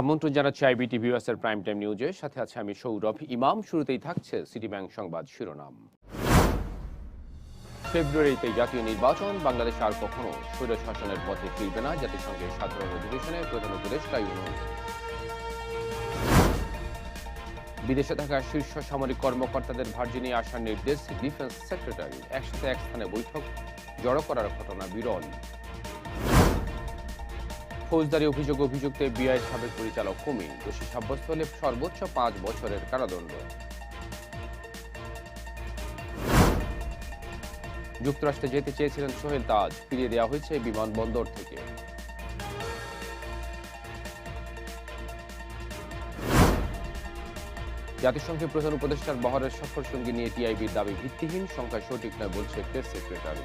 আমন্ত্রণ জানাচ্ছি iBT ভিউয়ার্সের prime time নিউজের সাথে আছে আমি সৌরভ। ইমাম, শুরুতেই থাকছে সিটি ব্যাংক সংবাদ শিরোনাম। ফেব্রুয়ারিতে জাতীয় নির্বাচন, বাংলাদেশ আর কখনো স্বৈর শাসনের পথে ফিরবে না জাতিসংঘের সাধারণ অধিবেশনে প্রধান উপদেষ্টা বিদেশে থাকা শীর্ষ সামরিক কর্মকর্তাদের ভার্জিনিয়া আসার নির্দেশ ডিফেন্স সেক্রেটারি একসাথে এক স্থানে বৈঠক, জড়ো করার ঘটনা বিরল। ফৌজদারি অভিযোগ অভিযুক্তে বিআই সাবেক পরিচালক কুমি দোষী সাব্যস্ত হলে সর্বোচ্চ পাঁচ বছরের কারাদণ্ড। যুক্তরাষ্ট্রে যেতে চেয়েছিলেন সোহেল তাজ। ফিরিয়ে দেওয়া হয়েছে বিমানবন্দর থেকে। জাতিসংঘের প্রধান উপদেষ্টার বহরের সফর সঙ্গী নিয়ে টিআইবির দাবি ভিত্তিহীন। সংখ্যা সঠিক নয় বলছে press secretary.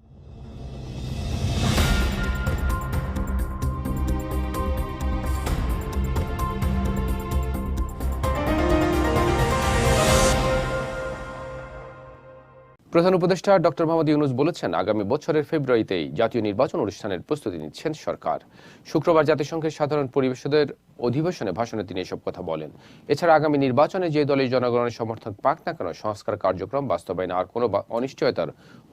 প্রধান উপদেষ্টা ডক্টর মোহাম্মদ ইউনুস বলেছেন, আগামী বছরের ফেব্রুয়ারিতেই জাতীয় নির্বাচন অনুষ্ঠানের প্রস্তুতি নিচ্ছেন সরকার। শুক্রবার জাতিসংঘের সাধারণ পরিবেশদের অধিবেশনে ভাষণে তিনি এসব কথা বলেন। এছাড়া আগামী নির্বাচনে যে দলের জনগণের সমর্থন পাক না কেন, সংস্কার কার্যক্রম বাস্তবায়নে আর কোনো অনিশ্চয়তার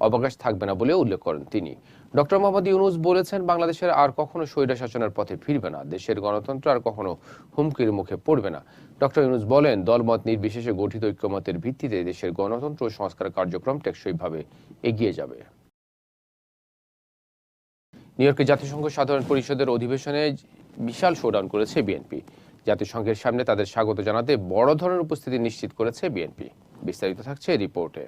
অবকাশ থাকবে না বলে উল্লেখ করেন তিনি। ডক্টর মোহাম্মদ ইউনুস বলেছেন, বাংলাদেশের আর কখনো স্বৈর শাসনের পথে ফিরবে না। দেশের গণতন্ত্র আর কখনো হুমকির মুখে পড়বে না। ডক্টর ইউনুস বলেন, দলমত নির্বিশেষে গঠিত ঐক্যমতের ভিত্তিতে দেশের গণতন্ত্র সংস্কার কার্যক্রম টেকসইভাবে এগিয়ে যাবে। নিউ ইয়র্কে জাতিসংঘ সাধারণ পরিষদের অধিবেশনে বিশাল শোডাউন করেছে বিএনপি। জাতিসংঘের সামনে তাদের স্বাগত জানাতে বড় ধরনের উপস্থিতি নিশ্চিত করেছে বিএনপি। বিস্তারিত থাকছে রিপোর্টে।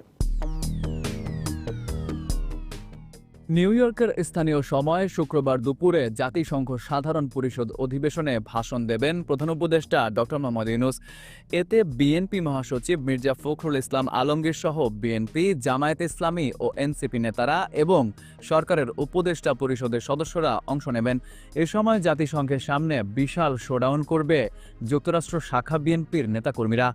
নিউ ইয়র্কের স্থানীয় সময় শুক্রবার দুপুরে জাতিসংঘ সাধারণ পরিষদ অধিবেশনে ভাষণ দেবেন প্রধান উপদেষ্টা ডক্টর মোহাম্মদ ইউনুস। এতে বিএনপি মহাসচিব মির্জা ফখরুল ইসলাম আলমগীর সহ বিএনপি, জামায়াত ইসলামী ও এনসিপি নেতারা এবং সরকারের উপদেষ্টা পরিষদের সদস্যরা অংশ নেবেন। এ সময় জাতিসংঘের সামনে বিশাল শোডাউন করবে যুক্তরাষ্ট্র শাখা বিএনপির নেতাকর্মীরা।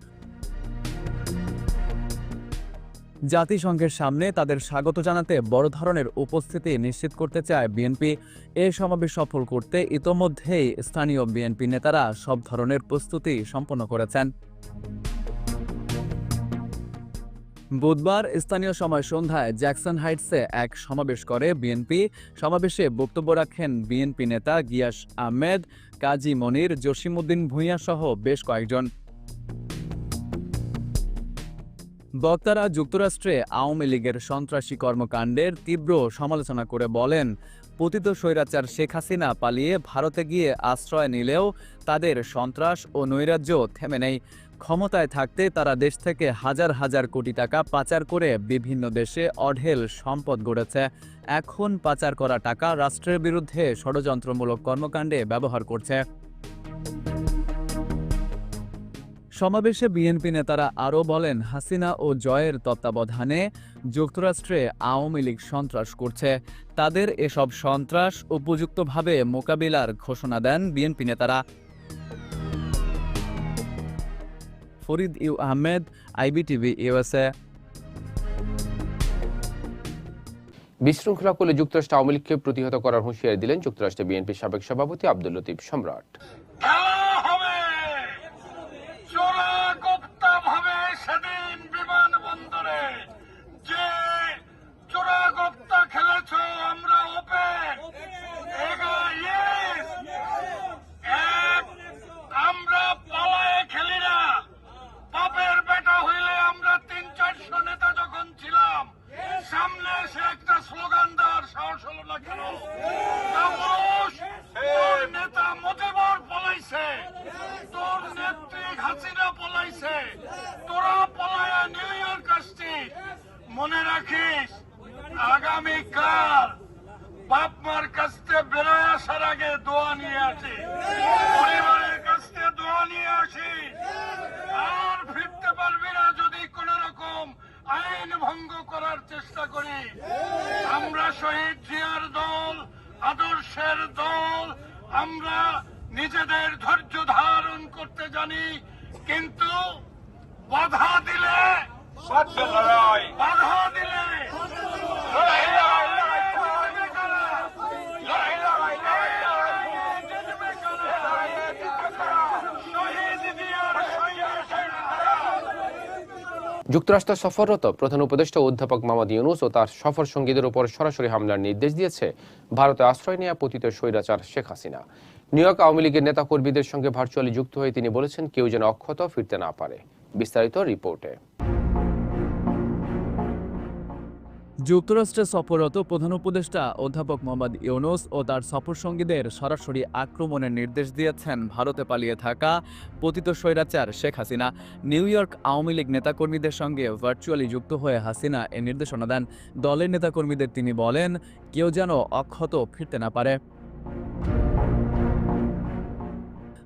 জাতিসংঘের সামনে তাদের স্বাগত জানাতে বড় ধরনের উপস্থিতি নিশ্চিত করতে চায় বিএনপি। এ সমাবেশ সফল করতে ইতোমধ্যেই স্থানীয় বিএনপি নেতারা সব ধরনের প্রস্তুতি সম্পন্ন করেছেন। বুধবার স্থানীয় সময় সন্ধ্যায় জ্যাকসন হাইটসে এক সমাবেশ করে বিএনপি। সমাবেশে বক্তব্য রাখেন বিএনপি নেতা গিয়াস আহমেদ, কাজী মনির, জসিমউদ্দিন ভূঁইয়া সহ বেশ কয়েকজন। বক্তারা যুক্তরাষ্ট্রে আওয়ামী লীগের সন্ত্রাসী কর্মকাণ্ডের তীব্র সমালোচনা করে বলেন, পতিত স্বৈরাচার শেখ হাসিনা পালিয়ে ভারতে গিয়ে আশ্রয় নিলেও তাদের সন্ত্রাস ও নৈরাজ্য থেমে নেই। ক্ষমতায় থাকতে তারা দেশ থেকে হাজার হাজার কোটি টাকা পাচার করে বিভিন্ন দেশে অঢেল সম্পদ গড়েছে। এখন পাচার করা টাকা রাষ্ট্রের বিরুদ্ধে ষড়যন্ত্রমূলক কর্মকাণ্ডে ব্যবহার করছে। সমাবেশে বিএনপি নেতারা আরও বলেন, হাসিনা ও জয়ের তত্ত্বাবধানে যুক্তরাষ্ট্রে আওয়ামী লীগ সন্ত্রাস করছে। তাদের এসব সন্ত্রাস উপযুক্তভাবে মোকাবিলার ঘোষণা দেন বিএনপি নেতারা। Farid U Ahmed, IBTV USA. বিশৃঙ্খলা করলে যুক্তরাষ্ট্র আওয়ামী লীগকে প্রতিহত করার হুঁশিয়ারি দিলেন যুক্তরাষ্ট্রের বিএনপি সাবেক সভাপতি আব্দুল লতিফ সম্রাট খেলা হবে চোরাগোপ্তা ভাবে সেদিন বিমানবন্দরে যে চোরাগোপ্তা খেলেছ আমরা ওপেন এক আমরা পালায়ে খেলি না বাপের বেটা হইলে আমরা তিন চারশো নেতা যখন ছিলাম সামনে এসে একটা স্লোগান দেওয়ার সাহস হলো না কেন কাপুরুষ, তোর নেতা মজিবর পলাইছে তোর নেত্রী হাসিনা পলাইছে তোরা পলায়া নিউ ইয়র্ক আসছিস মনে রাখিস আগামীকাল বাপ মার কাছ থেকে বেরোয় আসার আগে দোয়া নিয়ে আসি। পরিবারের কাছ থেকে দোয়া নিয়ে আসি। আর ফিরতে পারবি না যদি কোন রকম আইন ভঙ্গ করার চেষ্টা করি। আমরা শহীদ জিয়ার দল আদর্শের দল আমরা নিজেদের ধৈর্য ধারণ করতে জানি কিন্তু বাধা দিলে বাধা যুক্তরাষ্ট্র সফররত প্রধান উপদেষ্টা অধ্যাপক মামাদ ইউনুস ও তার সফর সঙ্গীদের উপর সরাসরি হামলার নির্দেশ দিয়েছে ভারতে আশ্রয় নেওয়া পতিত স্বৈরাচার শেখ হাসিনা। নিউ ইয়র্ক আওয়ামী লীগের নেতা কর্মীদের সঙ্গে ভার্চুয়ালি যুক্ত হয়ে তিনি বলেছেন কেউ যেন অক্ষত ফিরতে না পারে। বিস্তারিত রিপোর্টে। যুক্তরাষ্ট্রে সফররত প্রধান উপদেষ্টা অধ্যাপক মোহাম্মদ ইউনুস ও তার সফরসঙ্গীদের সরাসরি আক্রমণের নির্দেশ দিয়েছেন ভারতে পালিয়ে থাকা পতিত স্বৈরাচার শেখ হাসিনা। নিউ ইয়র্ক আওয়ামী লীগ নেতাকর্মীদের সঙ্গে ভার্চুয়ালি যুক্ত হয়ে হাসিনা এ নির্দেশনা দেন। দলের নেতাকর্মীদের তিনি বলেন, কেউ যেন অক্ষত ফিরতে না পারে।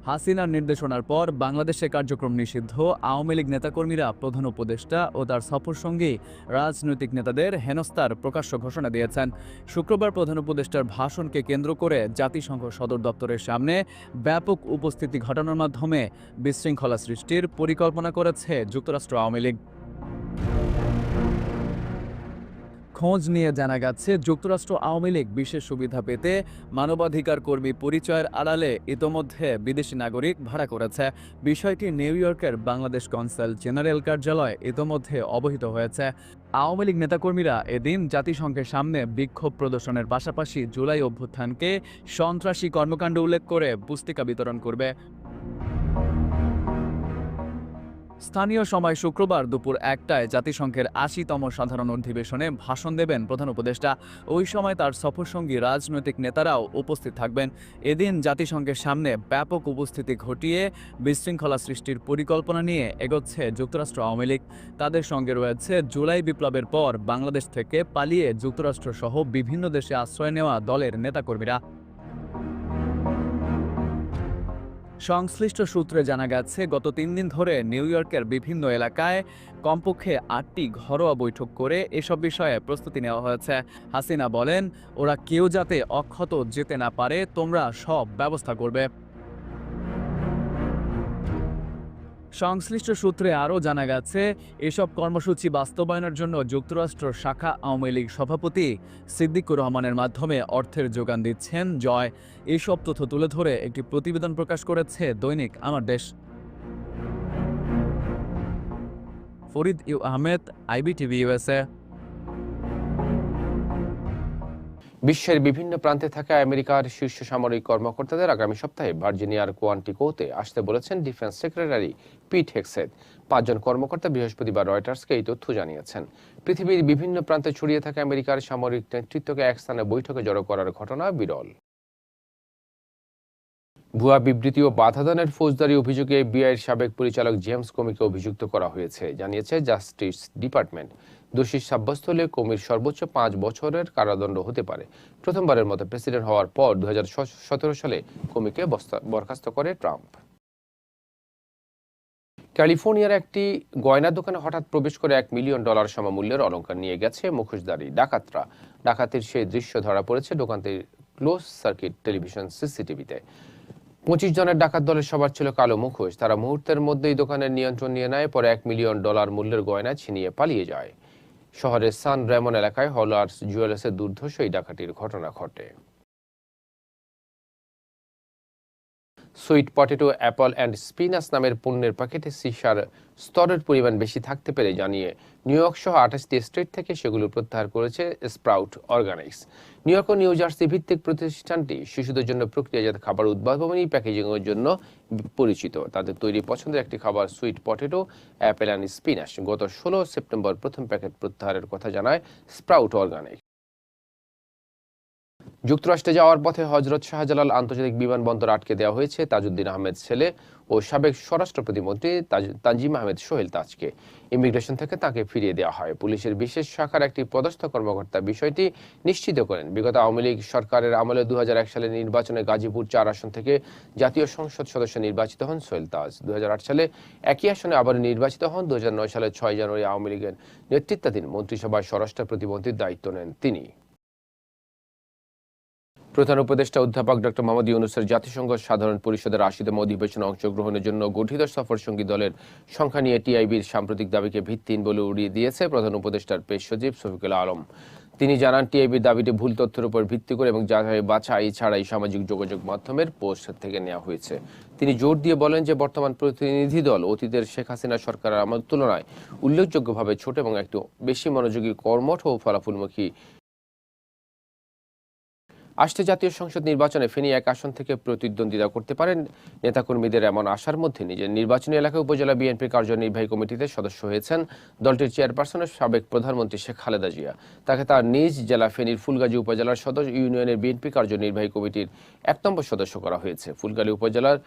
হাসিনার নির্দেশনার পর বাংলাদেশে কার্যক্রম নিষিদ্ধ। আওয়ামী লীগ নেতাকর্মীরা প্রধান উপদেষ্টা ও তার সফর সফরসঙ্গী রাজনৈতিক নেতাদের হেনস্তার প্রকাশ্য ঘোষণা দিয়েছেন। শুক্রবার প্রধান উপদেষ্টার ভাষণকে কেন্দ্র করে জাতিসংঘ সদর দপ্তরের সামনে ব্যাপক উপস্থিতি ঘটানোর মাধ্যমে বিশৃঙ্খলা সৃষ্টির পরিকল্পনা করেছে যুক্তরাষ্ট্র আওয়ামী লীগ। খোঁজ নিয়ে জানা গেছে, যুক্তরাষ্ট্র আওয়ামী লীগ বিশেষ সুবিধা পেতে মানবাধিকার কর্মী পরিচয়ের আড়ালে ইতোমধ্যে বিদেশি নাগরিক ভাড়া করেছে। বিষয়টি নিউ ইয়র্কের বাংলাদেশ কনসাল জেনারেল কার্যালয় ইতোমধ্যে অবহিত হয়েছে। আওয়ামী লীগ নেতাকর্মীরা এদিন জাতিসংঘের সামনে বিক্ষোভ প্রদর্শনের পাশাপাশি জুলাই অভ্যুত্থানকে সন্ত্রাসী কর্মকাণ্ড উল্লেখ করে পুস্তিকা বিতরণ করবে। স্থানীয় সময় শুক্রবার দুপুর একটায় জাতিসংঘের আশিতম সাধারণ অধিবেশনে ভাষণ দেবেন প্রধান উপদেষ্টা। ওই সময় তার সফরসঙ্গী রাজনৈতিক নেতারাও উপস্থিত থাকবেন। এদিন জাতিসংঘের সামনে ব্যাপক উপস্থিতি ঘটিয়ে বিশৃঙ্খলা সৃষ্টির পরিকল্পনা নিয়ে এগোচ্ছে যুক্তরাষ্ট্র আওয়ামী লীগ। তাদের সঙ্গে রয়েছে জুলাই বিপ্লবের পর বাংলাদেশ থেকে পালিয়ে যুক্তরাষ্ট্রসহ বিভিন্ন দেশে আশ্রয় নেওয়া দলের নেতাকর্মীরা। সংশ্লিষ্ট সূত্রে জানা গেছে, গত তিন দিন ধরে নিউ ইয়র্কের বিভিন্ন এলাকায় কমপক্ষে আটটি ঘরোয়া বৈঠক করে এসব বিষয়ে প্রস্তুতি নেওয়া হয়েছে। হাসিনা বলেন, ওরা কেউ যাতে অক্ষত যেতে না পারে, তোমরা সব ব্যবস্থা করবে। সংশ্লিষ্ট সূত্রে আরও জানা গেছে, এসব কর্মসূচি বাস্তবায়নের জন্য যুক্তরাষ্ট্র শাখা আওয়ামী লীগ সভাপতি সিদ্দিকুর রহমানের মাধ্যমে অর্থের যোগান দিচ্ছেন। জয়, এসব তথ্য তুলে ধরে একটি প্রতিবেদন প্রকাশ করেছে দৈনিক Amar Desh. Farid U Ahmed, IBTV USA বিশ্বের বিভিন্ন প্রান্তে থাকা আমেরিকার শীর্ষ সামরিক কর্মকর্তাদের আগামী সপ্তাহে ভার্জিনিয়ার কোয়ান্টিকোতে আসতে বলেছেন ডিফেন্স সেক্রেটারি পিট হেক্সেদ পাঁচজন কর্মকর্তা বৃহস্পতিবার রয়টার্সকে এই তথ্য জানিয়েছেন। পৃথিবীর বিভিন্ন প্রান্তে ছড়িয়ে থাকা আমেরিকার সামরিক নেতৃত্বকে এক স্থানে বৈঠকে জড়ো করার ঘটনা বিরল। ভুয়া বিবৃতি ও বাধাদানের ফৌজদারি অভিযোগে বিআইয়ের সাবেক পরিচালক জেমস কমিকে অভিযুক্ত করা হয়েছে, জানিয়েছে জাস্টিস ডিপার্টমেন্ট। দোষী সাব্যস্ত হলে কমির সর্বোচ্চ পাঁচ বছরের কারাদণ্ড হতে পারে। প্রথমবারের মতো প্রেসিডেন্ট হওয়ার পর দুই হাজার সতেরো সালে কমিকে বরখাস্ত করে ট্রাম্প। ক্যালিফোর্নিয়ার একটি গয়না দোকানে হঠাৎ প্রবেশ করে এক মিলিয়ন ডলার সমমূল্যের অলংকার নিয়ে গেছে মুখোশধারী ডাকাতরা। ডাকাতির সেই দৃশ্য ধরা পড়েছে দোকানটির ক্লোজ সার্কিট টেলিভিশন সিসিটিভিতে। পঁচিশ জনের ডাকাত দলের সবার ছিল কালো মুখোশ। তারা মুহূর্তের মধ্যেই দোকানের নিয়ন্ত্রণ নিয়ে নেয়, পরে এক মিলিয়ন ডলার মূল্যের গয়না ছিনিয়ে পালিয়ে যায়। শহরের সান রেমন এলাকায় হলার্স জুয়েলার্সের দুর্ধর্ষ এই ডাকাতির ঘটনা ঘটে। Sweet potato, apple and spinach নামের পণ্যের প্যাকেটে সিসার স্তরের পরিমাণ বেশি থাকতে পেরে জানিয়ে নিউ ইয়র্ক সহ আঠাশটি স্টেট থেকে সেগুলো প্রত্যাহার করেছে স্প্রাউট অর্গানিক্স। নিউ ইয়র্ক ও নিউ জার্সি ভিত্তিক প্রতিষ্ঠানটি শিশুদের জন্য প্রক্রিয়াজাত খাবার উদ্ভাবনী প্যাকেজিংয়ের জন্য পরিচিত। তাদের তৈরি পছন্দের একটি খাবার sweet potato, apple and spinach গত ষোলো সেপ্টেম্বর প্রথম প্যাকেট প্রত্যাহারের কথা জানায় স্প্রাউট অর্গানিক্স। যুক্তরাষ্ট্রে যাওয়ার পথে হজরত শাহজালাল আন্তর্জাতিক বিমানবন্দর আটকে দেওয়া হয়েছে তাজউদ্দিন আহমেদ ছেলে ও সাবেক স্বরাষ্ট্র প্রতিমন্ত্রী তানজিম আহমেদ সোহেল তাজকে। ইমিগ্রেশন থেকে তাকে ফিরিয়ে দেওয়া হয়। পুলিশের বিশেষ শাখার একটি পদস্থ কর্মকর্তা বিষয়টি নিশ্চিত করেন। বিগত আওয়ামী লীগ সরকারের আমলে দু সালে নির্বাচনে গাজীপুর চার আসন থেকে জাতীয় সংসদ সদস্য নির্বাচিত হন সোহেল তাজ। দুই হাজার আট সালে একই আসনে আবার নির্বাচিত হন। দুই হাজার নয় সালে ছয় জানুয়ারি আওয়ামী লীগের নেতৃত্বাধীন মন্ত্রিসভায় স্বরাষ্ট্র প্রতিমন্ত্রীর দায়িত্ব নেন তিনি। প্রধান উপদেষ্টা অধ্যাপক ডক্টর মোহাম্মদ ইউনুসের জাতিসংঘ সাধারণ পরিষদের আশিতম অধিবেশনে অংশগ্রহণের জন্য গঠিত সফর সঙ্গী দলের সংখ্যা নিয়ে টিআইবির সাম্প্রতিক দাবিকে ভিত্তিহীন বলে উড়িয়ে দিয়েছে প্রধান উপদেষ্টার পেশ সচিব শফিকুল আলম। তিনি জানান, টিআইবির দাবিটি ভুল তথ্যের উপর ভিত্তি করে এবং যাচাই বাছাই ছাড়াই সামাজিক যোগাযোগ মাধ্যমের পোস্ট থেকে নেওয়া হয়েছে। তিনি জোর দিয়ে বলেন যে, বর্তমান প্রতিনিধি দল, অতীতের শেখ হাসিনা সরকারের আমার তুলনায় উল্লেখযোগ্যভাবে ছোট এবং একটু বেশি মনোযোগী কর্মঠ ও ফলাফলমুখী আসছে জাতীয় সংসদ নির্বাচনে ফেনী এক আসন থেকে প্রতিদ্বন্দ্বিতা করতে পারেন। নেতাকর্মীদের এমন আশার মধ্যে নিজের নির্বাচনী এলাকায় উপজেলা বিএনপি কার্যনির্বাহী কমিটিতে সদস্য হয়েছেন দলটির চেয়ারপারসনের সাবেক প্রধানমন্ত্রী শেখ খালেদা জিয়া। তাকে তার নিজ জেলা ফেনীর ফুলগাজী উপজেলার সদস্য ইউনিয়নের বিএনপি কার্যনির্বাহী কমিটির এক নম্বর সদস্য করা হয়েছে। ফুলগাজী উপজেলার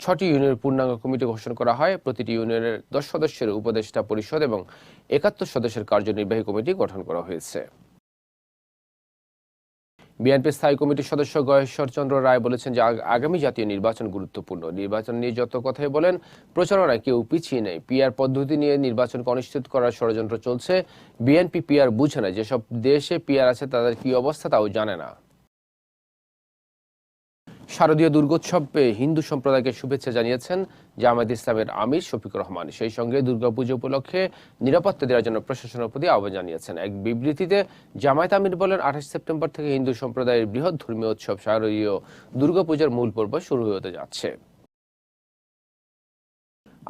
ছটি ইউনিয়নের পূর্ণাঙ্গ কমিটি ঘোষণা করা হয়। প্রতিটি ইউনিয়নের দশ সদস্যের উপদেষ্টা পরিষদ এবং একাত্তর সদস্যের কার্যনির্বাহী কমিটি গঠন করা হয়েছে। বিএনপি স্থায়ী কমিটির সদস্য গয়েশ্বর চন্দ্র রায় বলেছেন যে আগামী জাতীয় নির্বাচন গুরুত্বপূর্ণ। নির্বাচন নিয়ে যত কথাই বলেন, প্রচারণায় কেউ পিছিয়ে নেই। পিআর পদ্ধতি নিয়ে নির্বাচনকে অনিশ্চিত করার ষড়যন্ত্র চলছে। বিএনপি পিআর বুঝে না। যেসব দেশে পিআর আছে, তাদের কি অবস্থা তাও জানে না। শারদীয় দুর্গোৎসবে হিন্দু সম্প্রদায়কে শুভেচ্ছা জানিয়েছেন জামায়াত ইসলামের আমির শফিক রহমান। সেই সঙ্গে দুর্গাপুজো উপলক্ষে নিরাপত্তা দেওয়ার জন্য প্রশাসনের প্রতি আহ্বান জানিয়েছেন। এক বিবৃতিতে জামায়াত আমির বলেন, আঠাশ সেপ্টেম্বর থেকে হিন্দু সম্প্রদায়ের বৃহৎ ধর্মীয় উৎসব শারদীয় দুর্গাপূজার মূল পর্ব শুরু হতে যাচ্ছে।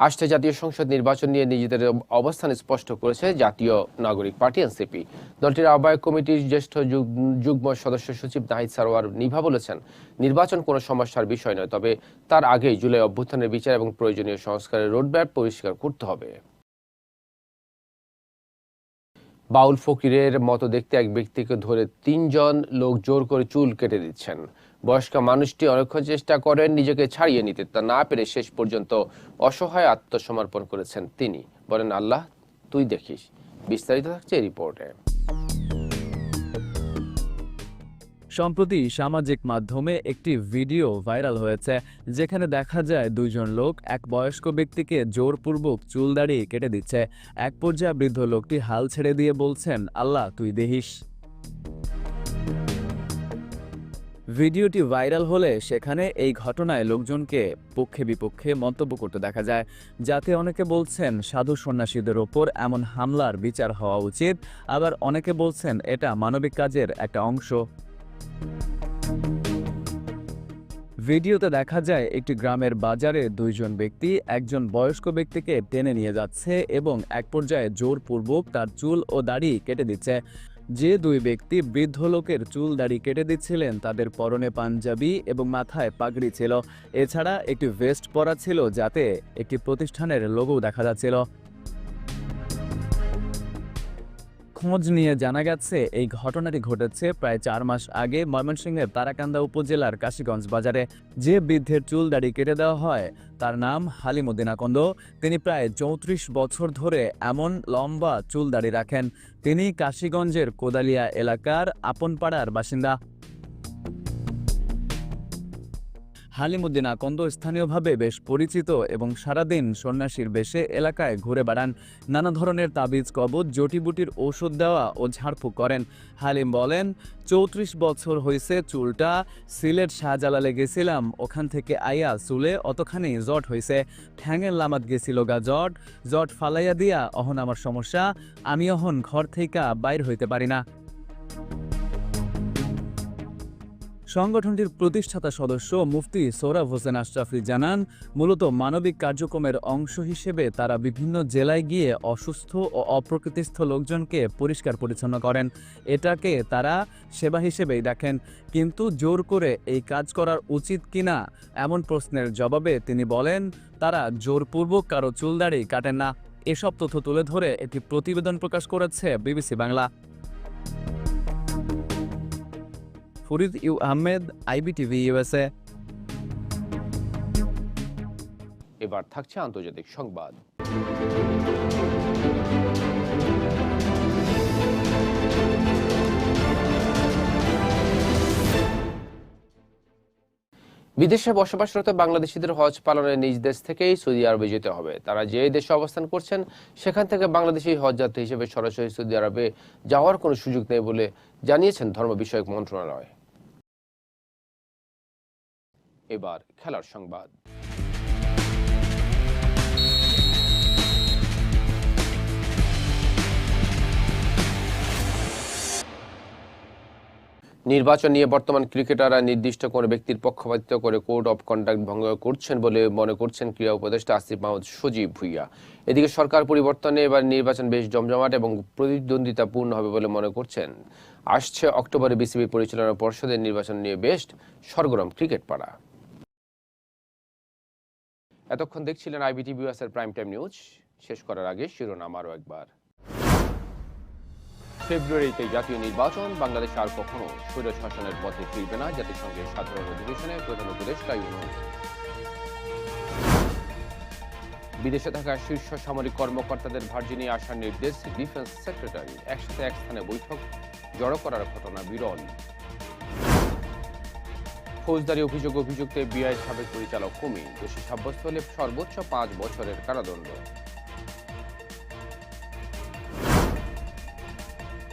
আসছে জাতীয় সংসদ নির্বাচন নিয়ে নিজেদের অবস্থান স্পষ্ট করেছে জাতীয় নাগরিক পার্টি, এনসিপি। দলটির আহ্বায়ক কমিটির জ্যেষ্ঠ যুগ- যুগ্ম সদস্য সচিব নাহিদ সারোয়ার নিভা বলেছেন, নির্বাচন কোনো সমস্যার বিষয় নয়, তবে তার আগেই জুলাই অভ্যুত্থানের বিচার এবং প্রয়োজনীয় সংস্কারের রোডম্যাপ পরিষ্কার করতে হবে। বাউল ফকিরের মতো দেখতে এক ব্যক্তিকে ধরে তিনজন লোক জোর করে চুল কেটে দিচ্ছেন। বয়স্ক মানুষটি অনেকক্ষণ চেষ্টা করেন নিজেকে ছাড়িয়ে নিতে, তা না পেরে শেষ পর্যন্ত অসহায় আত্মসমর্পণ করেছেন তিনি। বলেন, আল্লাহ, তুই দেখিস। বিস্তারিত থাকছে এই রিপোর্টে। সম্প্রতি সামাজিক মাধ্যমে একটি ভিডিও ভাইরাল হয়েছে, যেখানে দেখা যায় দুইজন লোক এক বয়স্ক ব্যক্তিকে জোরপূর্বক চুল দাড়ি কেটে দিচ্ছে। এক পর্যায়ে বৃদ্ধ লোকটি হাল ছেড়ে দিয়ে বলছেন, আল্লাহ, তুই দেহিস। ভিডিওটি ভাইরাল হলে সেখানে এই ঘটনায় লোকজনকে পক্ষে বিপক্ষে মন্তব্য করতে দেখা যায়, যাতে অনেকে বলছেন, সাধু সন্ন্যাসীদের ওপর এমন হামলার বিচার হওয়া উচিত। আবার অনেকে বলছেন, এটা মানবিক কাজের একটা অংশ। ভিডিওতে দেখা যায় একটি গ্রামের বাজারে দুইজন ব্যক্তি একজন বয়স্ক ব্যক্তিকে টেনে নিয়ে যাচ্ছে এবং এক পর্যায়ে জোরপূর্বক তার চুল ও দাড়ি কেটে দিচ্ছে। যে দুই ব্যক্তি বৃদ্ধ লোকের চুল, দাড়ি কেটে দিচ্ছিলেন, তাদের পরনে পাঞ্জাবি এবং মাথায় পাগড়ি ছিল। এছাড়া একটি ভেস্ট পরা ছিল, যাতে একটি প্রতিষ্ঠানের লোগো দেখা যাচ্ছিল। খোঁজ নিয়ে জানা গেছে, এই ঘটনাটি ঘটেছে প্রায় চার মাস আগে ময়মনসিংহের তারাকান্দা উপজেলার কাশীগঞ্জ বাজারে। যে বৃদ্ধের চুল দাড়ি কেটে দেওয়া হয়, তার নাম হালিমুদ্দিন আকন্দ। তিনি প্রায় চৌত্রিশ বছর ধরে এমন লম্বা চুল দাড়ি রাখেন। তিনি কাশীগঞ্জের কোদালিয়া এলাকার আপনপাড়ার বাসিন্দা। হালিমুদ্দিন আকন্দ স্থানীয়ভাবে বেশ পরিচিত এবং সারাদিন সন্ন্যাসীর বেশে এলাকায় ঘুরে বেড়ান। নানা ধরনের তাবিজ, কবজ, জটিবুটির ওষুধ দেওয়া ও ঝাড়ফুঁক করেন। হালিম বলেন, চৌত্রিশ বছর হয়েছে চুলটা, সিলেট শাহজালালে গেছিলাম, ওখান থেকে আইয়া চুলে অতখানি জট হয়েছে ঠ্যাঙের লামাত গেছিল গা জট জট ফালাইয়া দিয়া অহন আমার সমস্যা, আমি অহন ঘর থেকে বাইর হইতে পারি না। সংগঠনটির প্রতিষ্ঠাতা সদস্য মুফতি সোহরাব হোসেন আশরাফি জানান, মূলত মানবিক কার্যক্রমের অংশ হিসেবে তারা বিভিন্ন জেলায় গিয়ে অসুস্থ ও অপ্রকৃতিস্থ লোকজনকে পরিষ্কার পরিচ্ছন্ন করেন। এটাকে তারা সেবা হিসেবেই দেখেন। কিন্তু জোর করে এই কাজ করার উচিত কিনা এমন প্রশ্নের জবাবে তিনি বলেন, তারা জোরপূর্বক কারও চুলদাড়ি কাটেন না। এসব তথ্য তুলে ধরে একটি প্রতিবেদন প্রকাশ করেছে BBC Bangla. Farid U Ahmed, IBTV USA এবার থাকছে আন্তর্জাতিক সংবাদ। বিদেশে বসবাসরত বাংলাদেশিদের হজ পালনের নিজ দেশ থেকেই সৌদি আরবে যেতে হবে। তারা যে দেশে অবস্থান করছেন, সেখান থেকে বাংলাদেশি হজ যাত্রী হিসেবে সরাসরি সৌদি আরবে যাওয়ার কোনো সুযোগ নেই বলে জানিয়েছেন ধর্ম বিষয়ক মন্ত্রণালয়। এবার খেলার সংবাদ। নির্বাচন নিয়ে বর্তমান ক্রিকেটাররা নির্দিষ্ট কোনো ব্যক্তির পক্ষপাতিত্ব করে কোড অফ কন্ডাক্ট ভঙ্গ করছেন বলে মনে করছেন ক্রীড়া উপদেষ্টা আসিফ মাহমুদ সজীব ভুইয়া। এদিকে সরকার পরিবর্তনে এবার নির্বাচন বেশ জমজমাট এবং প্রতিদ্বন্দ্বিতাপূর্ণ হবে বলে মনে করছেন। আসছে অক্টোবরে বিসিবি পরিচালনা পর্ষদের নির্বাচন নিয়ে বেশ সরগরম ক্রিকেট পাড়া এতক্ষণ দেখছিলেন আইবিটিভি এর প্রাইম টাইম নিউজ শেষ করার আগে শিরোনাম আরও একবার। ফেব্রুয়ারিতে জাতীয় নির্বাচন, বাংলাদেশ আর কখনো স্বৈর শাসনের পথে ফিরবে না, জাতিসংঘের সাধারণ অধিবেশনে প্রধান উপদেষ্টা ইউনুস। বিদেশে থাকা শীর্ষ সামরিক কর্মকর্তাদের ভার্জিনিয়া আসার নির্দেশ, ডিফেন্স সেক্রেটারি একসাথে এক স্থানে বৈঠক, জড়ো করার ঘটনা বিরল। ফৌজদারি অভিযোগ অভিযুক্ত বিআই সাবেক পরিচালক কমি দোষী সাব্যস্ত হলে সর্বোচ্চ পাঁচ বছরের কারাদণ্ড।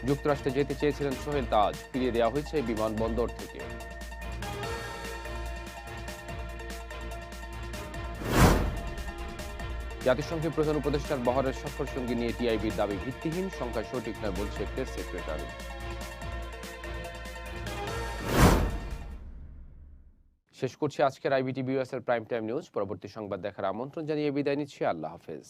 যুক্তরাষ্ট্রে যেতে চেয়েছিলেন সোহেল তাজ। ফিরিয়ে দেওয়া হয়েছে বিমানবন্দর থেকে। জাতিসংঘের প্রধান উপদেষ্টার বহরের সফর সঙ্গী নিয়ে টিআইবির দাবি ভিত্তিহীন। সংখ্যা সঠিক নয় বলছে প্রেস সেক্রেটারি। শেষ করছি আজকের আইবিটিভি এর প্রাইম টাইম নিউজ পরবর্তী সংবাদ দেখার আমন্ত্রণ জানিয়ে বিদায় নিচ্ছি। আল্লাহ হাফেজ।